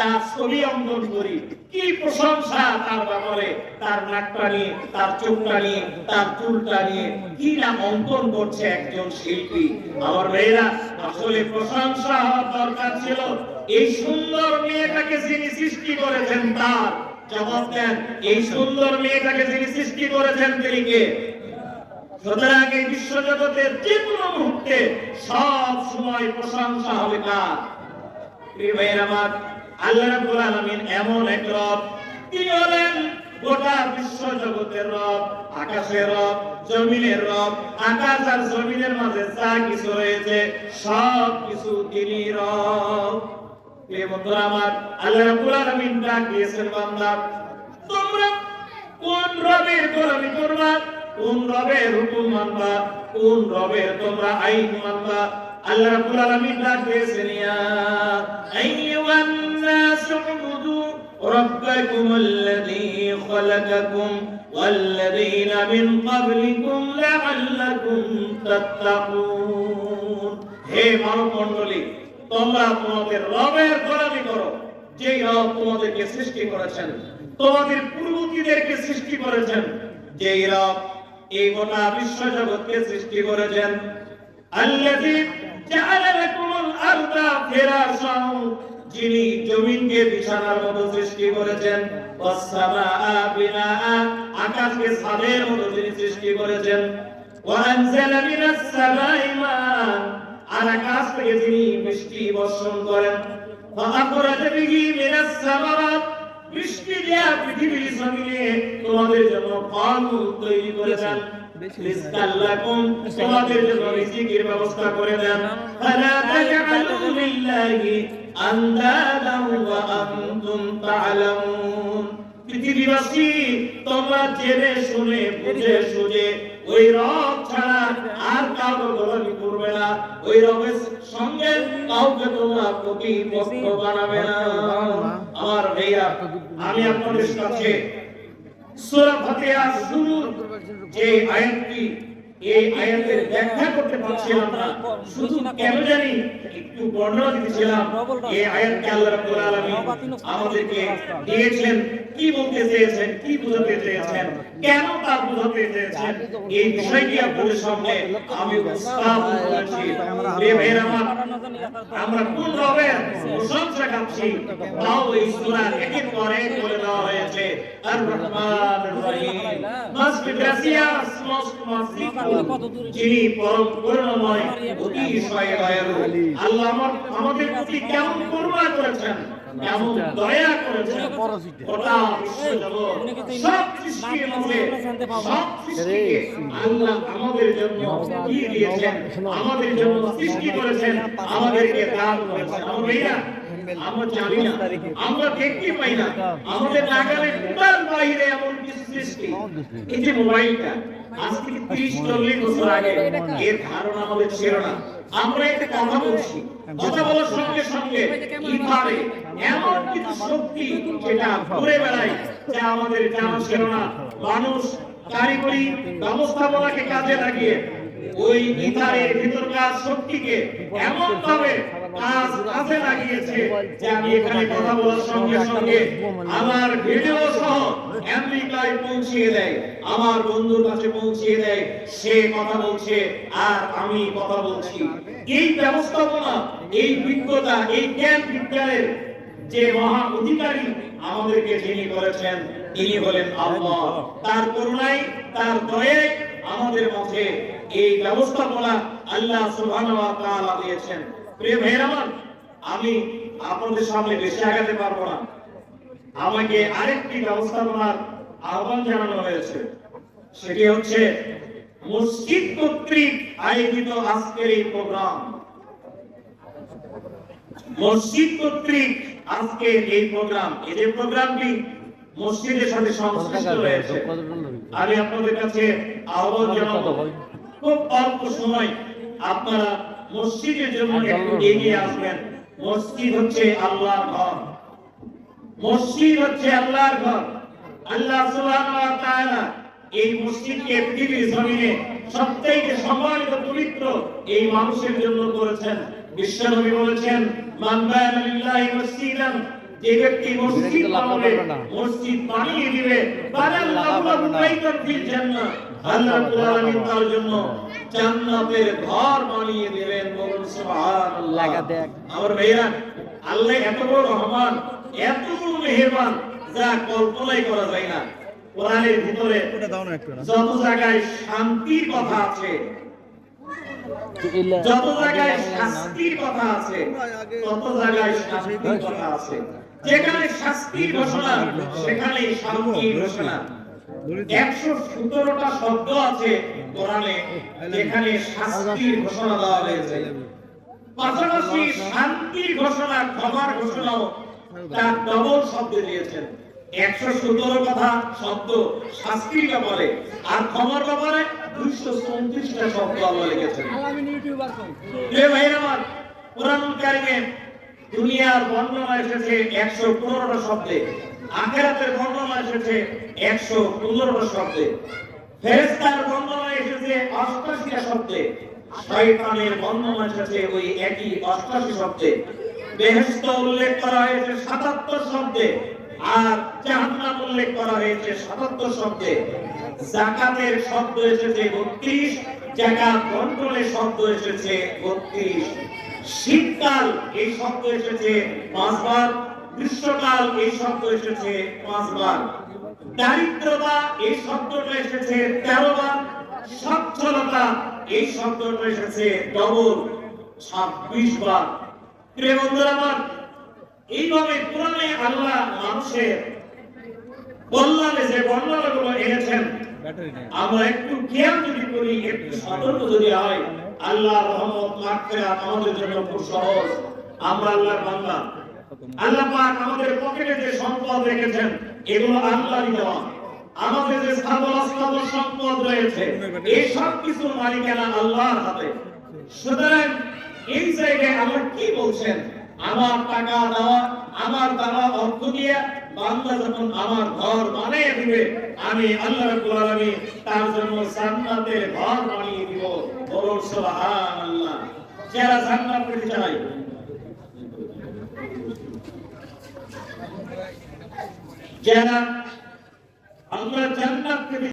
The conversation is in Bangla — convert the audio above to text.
তার ছবি অঙ্কন করি। কি প্রশংসা তার ব্যাপারে তার নাকটা নিয়ে, তার চোখটা নিয়ে, তার চুলটা নিয়ে, কি না অঙ্কন করছে একজন শিল্পী? আমার মেয়েরা, আসলে প্রশংসা হওয়ার দরকার ছিল। এই সুন্দর মেয়েটাকে যিনি সৃষ্টি করেছেন তার, জবাব দেন, এই সুন্দর মেয়েটাকে যিনি সৃষ্টি করেছেন তিনি কে? সুতরাং এই বিশ্বজগতের যে কোনো মুহূর্তে সব সময় প্রশংসা হবে কার? আল্লাহ রাব্বুল আলামিন এমন এক রব, তিনি হলেন গোটা বিশ্ব জগতের রব, আকাশের রব, জমিনের রব, আকাশ আর জমিনের মাঝে যা কিছু রয়েছে, সব কিছু তিনি রব। প্রিয় বন্ধুরা আমার, আল্লাহ রাব্বুল আলামিন ডাক দিয়েছেন বান্দা, তোমরা কোন রবের গোলামি করবা? কোন রবের হুকুম মানবা? কোন রবের তোমরা আইন মানবা? আল্লাহ রাব্বুল আলামিন ডাক দিয়েছেন ইয়া আইয়ুহান নাস উবুদু ربكم الذي خلقكم والذين من قبلكم لعلكم تتقون হে মানব মণ্ডলী তোমরা তোমাদের রবের গোলামি করো যেই রব তোমাদেরকে সৃষ্টি করেছেন তোমাদের পূর্ববর্তীদেরকে সৃষ্টি করেছেন যেই রব এই গোটা বিশ্ব জগৎকে সৃষ্টি করেছেন আল্লাযী যিনি জমিনকে বিছানার মতো সৃষ্টি করেছেন। আকাশকে ছাদের মতো তিনি সৃষ্টি করেছেন। আর আকাশ থেকে তিনি বৃষ্টি বর্ষণ করেন। বৃষ্টি দেয়া পৃথিবীর সঙ্গে তোমাদের জন্য ফল তৈরি করেছেন। তোমাদের জন্য রিজিকের ব্যবস্থা করে দেন। পৃথিবীবাসী তোমরা জেনে শুনে বুঝে সুঝে ওই রব ছাড়া আর কাউকে গোলামি করবে না। ওই রবের সঙ্গে কাউকে তোমরা প্রতিপক্ষ বানাবে না। আমার ভাইয়া আমি আপনাদের কাছে সূরা শুরুর যে আয়াতটি, এই আয়াতের ব্যাখ্যা করতে পারছিলাম না। শুধু কেন জানি একটু বর্ণনা দিতেছিলাম, এই আয়াতকে আল্লাহ রাব্বুল আলামিন আমাদেরকে দিয়েছেন কি বলতে চেয়েছেন, কি চেয়েছেন, কেন চেয়েছেন, এই বিষয়টি আপনাদের সামনে আমি উপস্থাপন করেছি। আমার, আমরা কোন রবের প্রশংসা গাচ্ছি তাও এই সূরা একের পর এক বলে যিনি পরম করুণাময় অতিশয় দয়ালু। আল্লাহ আমার আমাদের প্রতি কেমন করুণা করেছেন কেমন দয়া করেছেন। গোটা সব সৃষ্টির মধ্যে সব সৃষ্টিকে আল্লাহ আমাদের জন্য কি দিয়েছেন আমাদের জন্য সৃষ্টি করেছেন আমাদেরকে দান করেছেন। আমার ভাইয়া আমরা আমরা দেখতে পাই না আমাদের নাগালের টোটাল বাইরে এমন কিছু সৃষ্টি। এই যে মোবাইলটা আজ থেকে তিরিশ চল্লিশ বছর আগে এর ধারণা আমাদের ছিল না। আমরা একটা কথা বলছি। কথা বলার সঙ্গে সঙ্গে ইথারে এমন কিছু শক্তি যেটা ঘুরে বেড়ায় যা আমাদের জানা ছিল না। মানুষ কারিগরি ব্যবস্থাপনাকে কাজে লাগিয়ে ওই ইথারের ভিতরকার শক্তিকে এমন ভাবে কাজ কাজে লাগিয়েছে যে আমি এখানে কথা বলার সঙ্গে সঙ্গে আমার ভিডিও সহ আমেরিকায় পৌঁছিয়ে দেয়, আমার বন্ধুর কাছে পৌঁছিয়ে দেয়, সে কথা বলছে আর আমি কথা বলছি। এই ব্যবস্থাপনা, এই বিজ্ঞতা, এই জ্ঞান বিজ্ঞানের যে মহা অধিকারী আমাদেরকে যিনি করেছেন, তিনি হলেন আল্লাহ। তার করুণায় তার দয়ে আমাদের মাঝে এই ব্যবস্থাপনা আল্লাহ সুবহানাহু ওয়া তাআলা দিয়েছেন। প্রিয় ভাইরা আমার, আমি আপনাদের সামনে বেশি আগাতে পারব না। আমাকে আরেকটি ব্যবস্থাপনার আহ্বান জানানো হয়েছে। সেটি হচ্ছে মসজিদ কর্তৃক আয়োজিত আজকের এই প্রোগ্রাম। মসজিদ কর্তৃক এই প্রোগ্রাম, এই যে প্রোগ্রামটি মসজিদের সাথে সংশ্লিষ্ট রয়েছে, আমি আপনাদের কাছে আহ্বান জানাব। খুব অল্প সময় আপনারা মসজিদের জন্য একটু এগিয়ে আসবেন। মসজিদ হচ্ছে আল্লাহর ঘর। মসজিদ হচ্ছে আল্লাহর ঘর। আল্লাহ সুবহানাহু ওয়া তাআলা এই মসজিদকে পৃথিবীর জমিনে সবচেয়ে সম্মানিত পবিত্র এই মানুষের জন্য করেছেন। বিশ্বনবী বলেছেন, মান বানা লিল্লাহি মসজিদান যে ব্যক্তি মসজিদ বানাবে, মসজিদ বানিয়ে দিবে বানাল্লাহু না। বাইতান ফিল জান্নাহ। আল্লাহ আলামিন তার জন্য জান্নাতের ঘর বানিয়ে দিবেন বলুন সুবহানাল্লাহ। দেখ। আমার ভাইরা আল্লাহ এত বড় রহমান এত বড় মেহেরবান যা কল্পনাই করা যায় না। কোরআনের ভিতরে যত জায়গায় শান্তির কথা আছে যত জায়গায় শাস্তির কথা আছে তত জায়গায় শান্তির কথা আছে। যেখানে শাস্তির ঘোষণা সেখানে শান্তির ঘোষণা। একশো সতেরোটা শব্দ আছে কোরআনে যেখানে শাস্তির ঘোষণা দেওয়া হয়েছে। পাশাপাশি শান্তির ঘোষণা, ক্ষমার ঘোষণাও তার ডবল শব্দ দিয়েছেন। একশো সতেরো কথা শব্দ শাস্তির ব্যাপারে আর ক্ষমার ব্যাপারে শব্দ লিখেছেন। কোরআনুল কারিমে দুনিয়ার বর্ণনা এসেছে একশো পনেরোটা শব্দে, আখেরাতের বর্ণনা এসেছে একশো পনেরোটা শব্দে। ফেরেস্তার বর্ণনা এসেছে অষ্টাশিটা শব্দে। শয়তানের বর্ণনা এসেছে ওই একই অষ্টাশি শব্দে। বেহেস্ত উল্লেখ করা হয়েছে সাতাত্তর শব্দে। আর জাহান্নাম উল্লেখ করা হয়েছে সাতাত্তর শব্দে। জাকাতের শব্দ এসেছে বত্রিশ, জাকাত কন্ট্রোলের শব্দ এসেছে বত্রিশ। শীতকাল, এই শব্দ এসেছে পাঁচবার। গ্রীষ্মকাল, এই শব্দ এসেছে পাঁচবার। দারিদ্রতা এই শব্দটা এসেছে তেরো বার। সচ্ছলতা এই শব্দটা এসেছে ডবল। ছাব্বিশ বার। প্রিয় বন্ধুরা আমার এইভাবে কোরআনে আল্লাহ মানুষের কল্যাণে যে বর্ণনাগুলো এনেছেন ব্যাটারি আমরা একটু খেয়াল যদি করি একটু সতর্ক যদি হয় আল্লাহ রহমত মাগফিরাত আমাদের জন্য খুব সহজ। আমরা আল্লাহর বান্দা। আল্লাহ পাক আমাদের পকেটে যে সম্পদ রেখেছেন, এগুলো আল্লাহরই দেওয়া। আমাদের যে স্থাবর অস্থাবর সম্পদ রয়েছে। এই সব মালিকানা আল্লাহর হাতে। সুতরাং এই জায়গায় কি বলছেন? আমার টাকা দেওয়া, আমার দেওয়া অর্থ দিয়ে বান্দা যখন আমার ঘর বানিয়ে দিবে, আমি আল্লাহ রাব্বুল আলামিন তার জন্য জান্নাতের ঘর বানিয়ে দিব। বলুন সুবহানাল্লাহ। যারা জান্নাত পেতে চায় যারা আমরা জান্নাতকে